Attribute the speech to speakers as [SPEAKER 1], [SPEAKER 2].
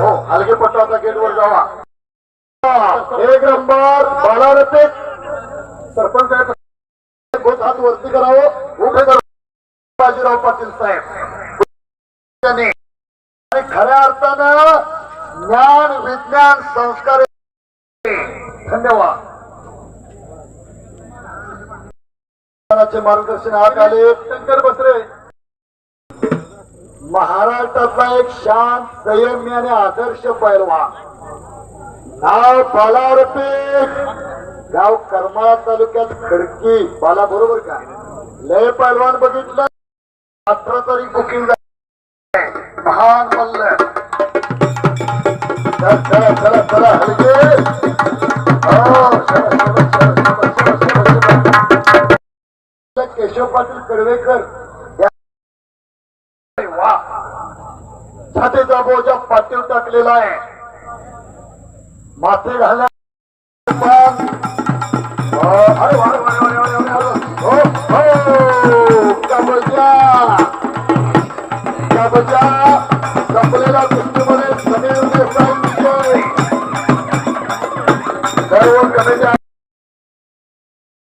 [SPEAKER 1] हो हलगे पट्टाचा गेटवर जावा. एक नंबर सरपंच साहेब गोत हात वरती करावं. उभे बाजीराव पाटील साहेब. त्यांनी आणि खऱ्या अर्थानं ज्ञान विज्ञान संस्कार धन्यवाद. मार्गदर्शन हात आले. शंकर बसरे. महाराष्ट्रातला एक शांत संयमी आणि आदर्श पैलवान. नाव बालारपीठ गाव करमाळा तालुक्यात खडकी. बाला बरोबर का? लय पैलवान बघितलं. अठरा तारीख बुकिंग महान मल्ल चला चला चला हलगे. हो, केशव पाटील कडवेकर. छातीचा बोजा पाठीव टाकलेला आहे. माथे घालण्या अरे हो, हो. सर्व कलेच्या